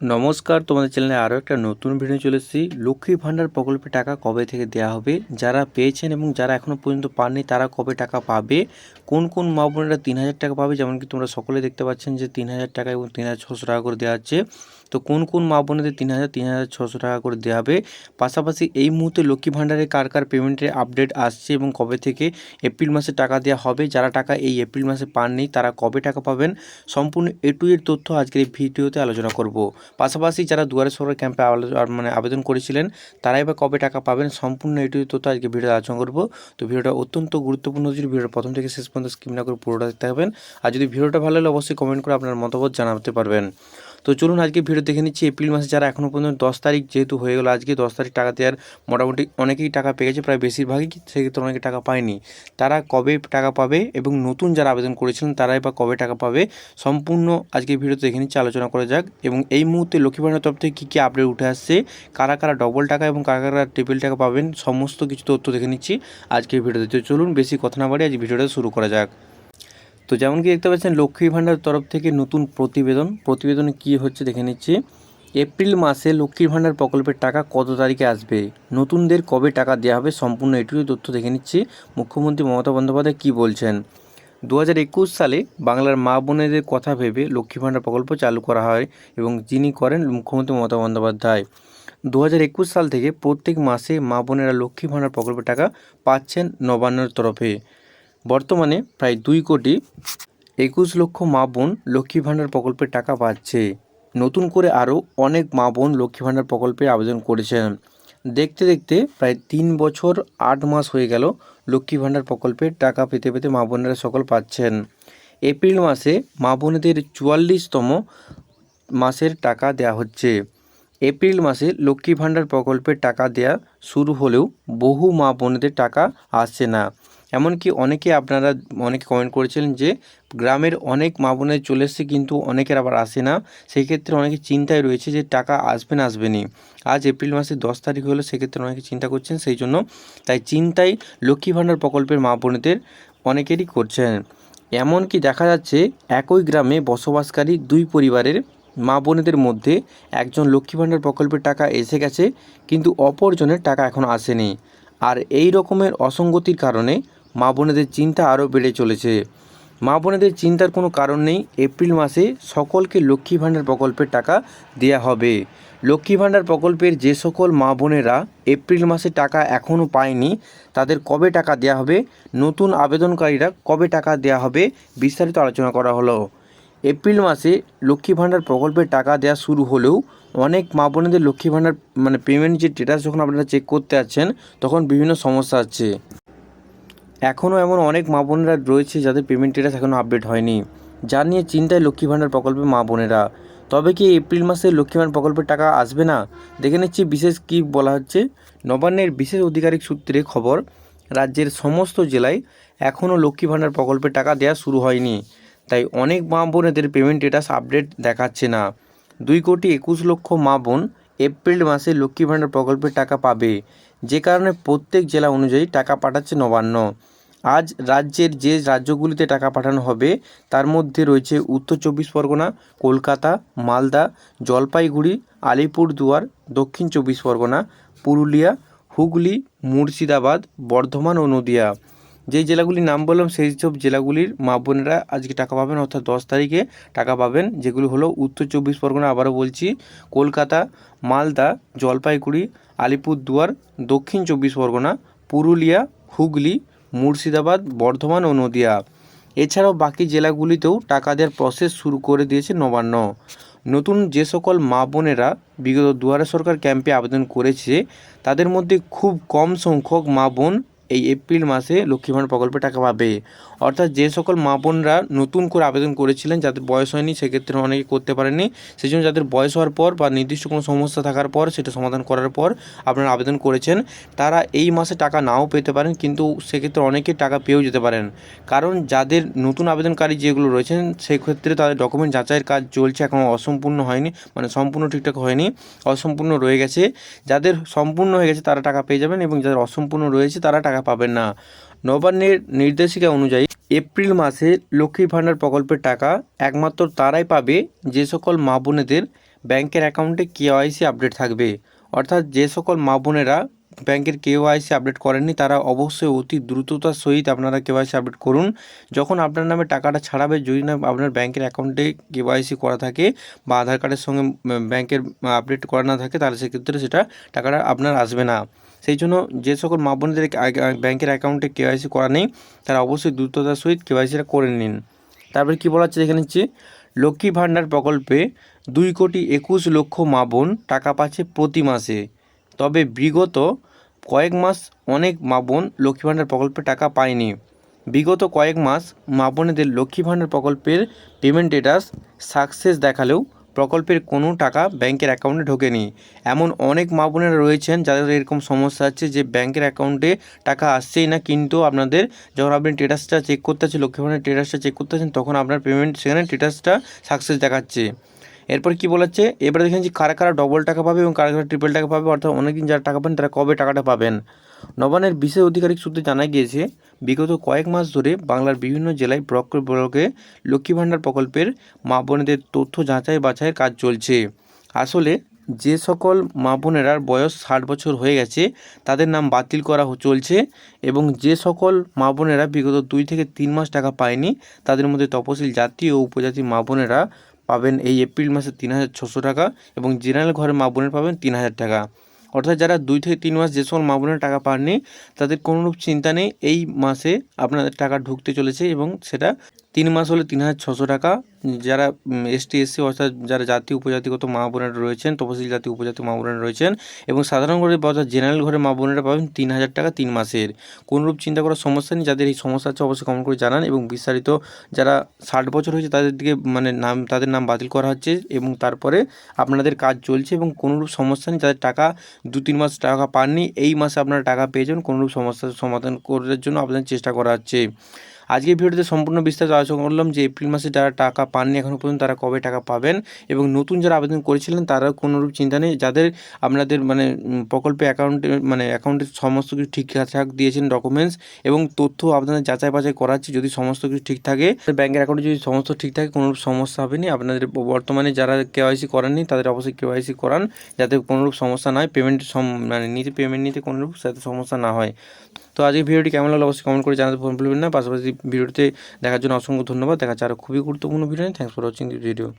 নমস্কার, তোমাদের চ্যানেলে আরও একটা নতুন ভিডিও চলে এসেছি। লক্ষ্মী ভাণ্ডার প্রকল্পে টাকা কবে থেকে দেওয়া হবে, যারা পেয়েছেন এবং যারা এখনও পর্যন্ত পাননি, তারা কবে টাকা পাবে, কোন কোন মা বোনেরা তিন হাজার টাকা পাবে, যেমন কি তোমরা সকলে দেখতে পাচ্ছেন যে তিন হাজার টাকা এবং তিন হাজার ছশো টাকা করে দেওয়া হচ্ছে। তো কোন কোন মা বোনেদের তিন হাজার তিন হাজার ছশো টাকা করে দেওয়া হবে? পাশাপাশি এই মুহূর্তে লক্ষ্মী ভাণ্ডারে কার কার পেমেন্টের আপডেট আসছে এবং কবে থেকে এপ্রিল মাসে টাকা দেওয়া হবে, যারা টাকা এই এপ্রিল মাসে পাননি, তারা কবে টাকা পাবেন, সম্পূর্ণ এ টু এর তথ্য আজকের এই ভিডিওতে আলোচনা করব। পাশাপাশি যারা দুয়ারে সরকার ক্যাম্পে মানে আবেদন করেছিলেন, তারাই বা কবে টাকা পাবেন সম্পূর্ণ এটি তথ্য আজকে ভিডিওতে আলোচনা করব। তো ভিডিওটা অত্যন্ত গুরুত্বপূর্ণ যদি ভিডিওটা প্রথম থেকে শেষ পর্যন্ত স্কিপ না করে পুরোটা দেখতে হবেন আর যদি ভিডিওটা ভালো লাগলে অবশ্যই কমেন্ট করে আপনার মতামত জানাতে পারবেন। তো চলুন আজকে ভিডিও দেখে নিচ্ছি এপ্রিল মাসে যারা এখনও পর্যন্ত দশ তারিখ যেহেতু হয়ে গেলো, আজকে দশ তারিখ টাকা দেওয়ার মোটামুটি অনেকেই টাকা পেয়ে গেছে, প্রায় বেশিরভাগই সেক্ষেত্রে অনেকে টাকা পায়নি। তারা কবে টাকা পাবে এবং নতুন যারা আবেদন করেছিলেন তারাই বা কবে টাকা পাবে সম্পূর্ণ আজকে ভিডিওতে দেখে নিচ্ছি, আলোচনা করা যাক। এবং এই মুহূর্তে লক্ষ্মী ভাণ্ডার তরফ থেকে কী কী আপডেট উঠে আসছে, কারা কারা ডবল টাকা এবং কারা কারা ট্রিপল টাকা পাবেন, সমস্ত কিছু তথ্য দেখে নিচ্ছি আজকে ভিডিওতে। চলুন বেশি কথা না বাড়ি আজ ভিডিওটা শুরু করা যাক। তো যেমন কি দেখতে পাচ্ছেন লক্ষ্মী ভাণ্ডার তরফ থেকে নতুন প্রতিবেদন। প্রতিবেদনে কি হচ্ছে দেখে নিচ্ছি। এপ্রিল মাসে লক্ষ্মীর ভাণ্ডার প্রকল্পের টাকা কত তারিখে আসবে? নতুনদের কবে টাকা দেওয়া হবে? সম্পূর্ণ এটুকু তথ্য দেখে নিচ্ছি। মুখ্যমন্ত্রী মমতা বন্দ্যোপাধ্যায় কী বলছেন? দু একুশ সালে বাংলার মা বোনেদের কথা ভেবে লক্ষ্মী ভাণ্ডার প্রকল্প চালু করা হয় এবং যিনি করেন মুখ্যমন্ত্রী মমতা বন্দ্যোপাধ্যায়। দু একুশ সাল থেকে প্রত্যেক মাসে মা বোনেরা লক্ষ্মী ভাণ্ডার প্রকল্পের টাকা পাচ্ছেন নবান্নর তরফে। বর্তমানে প্রায় দুই কোটি একুশ লক্ষ মা বোন লক্ষ্মী ভাণ্ডার প্রকল্পের টাকা পাচ্ছে। নতুন করে আরও অনেক মা বোন লক্ষ্মী ভাণ্ডার প্রকল্পে আবেদন করেছেন। দেখতে দেখতে প্রায় তিন বছর আট মাস হয়ে গেল লক্ষ্মী ভাণ্ডার প্রকল্পের টাকা পেতে পেতে মা বোনেরা সকল পাচ্ছেন। এপ্রিল মাসে মা বোনেদের চুয়াল্লিশতম মাসের টাকা দেওয়া হচ্ছে। এপ্রিল মাসে লক্ষ্মী ভাণ্ডার প্রকল্পের টাকা দেয়া শুরু হলেও বহু মা বোনেদের টাকা আসছে না। এমনকি অনেকে আপনারা অনেকে কমেন্ট করেছিলেন যে গ্রামের অনেক মা বোনের চলে এসছে কিন্তু অনেকের আবার আসে না। সেই ক্ষেত্রে অনেকে চিন্তায় রয়েছে যে টাকা আসবে না আসবে নি। আজ এপ্রিল মাসের দশ তারিখ হলো, সেক্ষেত্রে অনেকে চিন্তা করছেন সেই জন্য। তাই চিন্তায় লক্ষ্মী ভাণ্ডার প্রকল্পের মা বোনেদের অনেকেরই করছেন। এমনকি দেখা যাচ্ছে একই গ্রামে বসবাসকারী দুই পরিবারের মা বোনেদের মধ্যে একজন লক্ষ্মী ভাণ্ডার প্রকল্পের টাকা এসে গেছে, কিন্তু অপরজনের টাকা এখনও আসেনি। আর এই রকমের অসঙ্গতির কারণে মা বোনেদের চিন্তা আরও বেড়ে চলেছে। মা বোনেদের চিন্তার কোনো কারণ নেই, এপ্রিল মাসে সকলকে লক্ষ্মী ভাণ্ডার প্রকল্পের টাকা দেয়া হবে। লক্ষ্মী ভাণ্ডার প্রকল্পের যে সকল মা বোনেরা এপ্রিল মাসে টাকা এখনও পায়নি, তাদের কবে টাকা দেওয়া হবে, নতুন আবেদনকারীরা কবে টাকা দেওয়া হবে বিস্তারিত আলোচনা করা হলো। এপ্রিল মাসে লক্ষ্মী ভাণ্ডার প্রকল্পের টাকা দেওয়া শুরু হলেও অনেক মা বোনেদের লক্ষ্মী ভাণ্ডার মানে পেমেন্ট যে স্টেটাস যখন আপনারা চেক করতে যাচ্ছেন, তখন বিভিন্ন সমস্যা আছে। এখনও এমন অনেক মা বোনেরা রয়েছে যাদের পেমেন্ট স্টেটাস এখনও আপডেট হয়নি, যা নিয়ে চিন্তায় লক্ষ্মী ভাণ্ডার প্রকল্পে মা বোনেরা। তবে কি এপ্রিল মাসে লক্ষ্মী ভাণ্ডার প্রকল্পের টাকা আসবে না? দেখে নিচ্ছি বিশেষ কি বলা হচ্ছে। নবান্নের বিশেষ আধিকারিক সূত্রে খবর, রাজ্যের সমস্ত জেলায় এখনও লক্ষ্মী ভাণ্ডার প্রকল্পের টাকা দেওয়া শুরু হয়নি। তাই অনেক মা বোনেদের পেমেন্ট স্টেটাস আপডেট দেখাচ্ছে না। দুই কোটি একুশ লক্ষ মা বোন এপ্রিল মাসে লক্ষ্মী ভাণ্ডার প্রকল্পের টাকা পাবে। যে কারণে প্রত্যেক জেলা অনুযায়ী টাকা পাঠাচ্ছে নবান্ন। আজ রাজ্যের যে রাজ্যগুলিতে টাকা পাঠানো হবে, তার মধ্যে রয়েছে উত্তর চব্বিশ পরগনা, কলকাতা, মালদা, জলপাইগুড়ি, আলিপুরদুয়ার, দক্ষিণ চব্বিশ পরগনা, পুরুলিয়া, হুগলি, মুর্শিদাবাদ, বর্ধমান ও নদিয়া। যে জেলাগুলির নাম বললাম, সেই সব জেলাগুলির মা বোনেরা আজকে টাকা পাবেন, অর্থাৎ দশ তারিখে টাকা পাবেন, যেগুলি হলো উত্তর চব্বিশ পরগনা আবারও বলছি, কলকাতা, মালদা, জলপাইগুড়ি আলিপুরদুয়ার, দক্ষিণ চব্বিশ পরগনা, পুরুলিয়া, হুগলি, মুর্শিদাবাদ, বর্ধমান ও নদিয়া। এছাড়াও বাকি জেলাগুলিতেও টাকা দেওয়ার প্রসেস শুরু করে দিয়েছে নবান্ন। নতুন যে সকল মা বোনেরা বিগত দুয়ারে সরকার ক্যাম্পে আবেদন করেছে, তাদের মধ্যে খুব কম সংখ্যক মা বোন এই এপ্রিল মাসে লক্ষ্মী ভাণ্ডার প্রকল্পে টাকা পাবে। অর্থাৎ যে সকল মা বোনরা নতুন করে আবেদন করেছিলেন, যাদের বয়স হয়নি, সেক্ষেত্রে অনেকে করতে পারেননি। সেই জন্য যাদের বয়স হওয়ার পর বা নির্দিষ্ট কোনো সমস্যা থাকার পর, সেটা সমাধান করার পর আপনারা আবেদন করেছেন। তারা এই মাসে টাকা নাও পেতে পারেন, কিন্তু সেক্ষেত্রে অনেকে টাকা পেয়েও যেতে পারেন। কারণ যাদের নতুন আবেদনকারী যেগুলো রয়েছেন, সেক্ষেত্রে তাদের ডকুমেন্ট যাচাইয়ের কাজ চলছে এখনও অসম্পূর্ণ হয়নি মানে সম্পূর্ণ ঠিকঠাক হয়নি, অসম্পূর্ণ রয়ে গেছে। যাদের সম্পূর্ণ হয়ে গেছে, তারা টাকা পেয়ে যাবেন এবং যাদের অসম্পূর্ণ রয়েছে, তারা টাকা পাবেন না। নবান্নের নির্দেশিকা অনুযায়ী এপ্রিল মাসে লক্ষ্মী ভাণ্ডার প্রকল্পের টাকা একমাত্র তারাই পাবে। যে সকল মা বোনেদের ব্যাংকের অ্যাকাউন্টে কেওয়াইসি আপডেট থাকবে। অর্থাৎ যে সকল মা বোনেরা ব্যাংকের কেওয়াইসি আপডেট করেননি, তারা অবশ্যই অতি দ্রুততার সহিত আপনারা কেওয়াইসি আপডেট করুন। যখন আপনার নামে টাকাটা ছাড়াবে, যদি না আপনার ব্যাংকের অ্যাকাউন্টে কেওয়াইসি করা থাকে বা আধার কার্ডের সঙ্গে ব্যাংকের আপডেট করা না থাকে, তাহলে সেক্ষেত্রে সেটা টাকাটা আপনার আসবে না। সেই জন্য যে সকল মা বোনদের ব্যাংকের অ্যাকাউন্টে কেওয়াইসি করা নেই, তারা অবশ্যই দ্রুততার সহিত কেওয়াইসিটা করে নিন। তারপরে কী বলা হচ্ছে দেখে নিচ্ছি, লক্ষ্মী ভাণ্ডার প্রকল্পে দুই কোটি একুশ লক্ষ মা বোন টাকা পাচ্ছে প্রতি মাসে। তবে বিগত কয়েক মাস অনেক মা বোন লক্ষ্মী ভাণ্ডার প্রকল্পে টাকা পায়নি। বিগত কয়েক মাস মা লক্ষ্মী ভাণ্ডার প্রকল্পের পেমেন্ট স্টেটাস সাকসেস দেখালেও প্রকল্পের কোনো টাকা ব্যাংকের অ্যাকাউন্টে ঢোকেনি। এমন অনেক মা বোনেরা রয়েছেন যাদের এরকম সমস্যা আছে যে ব্যাংকের অ্যাকাউন্টে টাকা আসছেই না, কিন্তু আপনাদের যখন আপনি স্টেটাসটা চেক করতে আছেন, লক্ষ্মী ভাণ্ডার স্টেটাসটা চেক করতে আছেন, তখন আপনার পেমেন্ট সেখানে স্টেটাসটা সাকসেস দেখাচ্ছে। এরপর কি বলাচ্ছে এবারে দেখেন যে কারা কারা ডবল টাকা পাবে এবং কারা কারা ট্রিপল টাকা পাবে, অর্থাৎ অনেকদিন যারা টাকা পান তারা কবে টাকাটা পাবেন? নবানের বিশেষ আধিকারিক সূত্রে জানা গিয়েছে, বিগত কয়েক মাস ধরে বাংলার বিভিন্ন জেলায় ব্লক ব্লকে লক্ষ্মী ভাণ্ডার প্রকল্পের মা বোনেদের তথ্য যাচাই বাছাইয়ের কাজ চলছে। আসলে যে সকল মা বোনেরার বয়স ষাট বছর হয়ে গেছে, তাদের নাম বাতিল করা চলছে এবং যে সকল মা বোনেরা বিগত দুই থেকে তিন মাস টাকা পায়নি, তাদের মধ্যে তপশিল জাতি ও উপজাতি মা বোনেরা পাবেন এই এপ্রিল মাসে তিন হাজার ছশো টাকা এবং জেনারেল ঘরের মা বোনের পাবেন তিন হাজার টাকা। অর্থাৎ যারা দুই থেকে তিন মাস যে সকল মা বোনের টাকা পাননি, তাদের কোনোরূপ চিন্তা নেই, এই মাসে আপনাদের টাকা ঢুকতে চলেছে এবং সেটা তিন মাস হলে তিন হাজার ছশো টাকা। যারা এসটি, এসসি অর্থাৎ যারা জাতি উপজাতিগত মা বোনেরা রয়েছেন, তপশিল জাতি উপজাতি মা বোনেরা রয়েছেন এবং সাধারণ ঘরে অর্থাৎ জেনারেল ঘরে মা বোনেরা পাবেন তিন হাজার টাকা তিন মাসের। কোনোরূপ চিন্তা করার সমস্যা নেই, যাদের এই সমস্যা আছে অবশ্যই কমেন্ট করে জানান এবং বিস্তারিত যারা ষাট বছর হয়েছে তাদের দিকে মানে নাম, তাদের নাম বাতিল করা হচ্ছে এবং তারপরে আপনাদের কাজ চলছে এবং কোনোরূপ সমস্যা নেই, যাদের টাকা দু, তিন মাস টাকা পাননি, এই মাসে আপনারা টাকা পেয়ে যাবেন। কোনোরূপ সমস্যার সমাধান করার জন্য আপনাদের চেষ্টা করা হচ্ছে। আজকের ভিডিওতে সম্পূর্ণ বিস্তারিত আলোচনা করলাম যে এপ্রিল মাসে যারা টাকা পাননি এখনও পর্যন্ত তারা কবে টাকা পাবেন এবং নতুন যারা আবেদন করেছিলেন তারা কোনোরূপ চিন্তা নেই। যাদের আপনাদের মানে প্রকল্পে অ্যাকাউন্টে মানে অ্যাকাউন্টে সমস্ত কিছু ঠিকঠাক দিয়েছেন ডকুমেন্টস এবং তথ্য আপনাদের যাচাই বাছাই করা হচ্ছে, যদি সমস্ত কিছু ঠিক থাকে ব্যাংকের অ্যাকাউন্টে যদি সমস্ত ঠিক থাকে কোনোরূপ সমস্যা হবে না আপনাদের বর্তমানে যারা কেওয়াইসি করেননি, তাদের অবশ্যই কেওয়াইসি করান, যাতে কোনোরূপ সমস্যা না হয়। পেমেন্ট মানে নিতে পেমেন্ট নিতে কোনোরূপ যাতে সমস্যা না হয়। তো আজকে ভিডিওটি কেমন লাগল অবশ্যই কমেন্ট করে জানাতে ভুলবেন না। পাশাপাশি ভিডিওতে দেখার জন্য অসংখ্য ধন্যবাদ। দেখা যাচ্ছে আরও খুবই গুরুত্বপূর্ণ video thanks for watching the video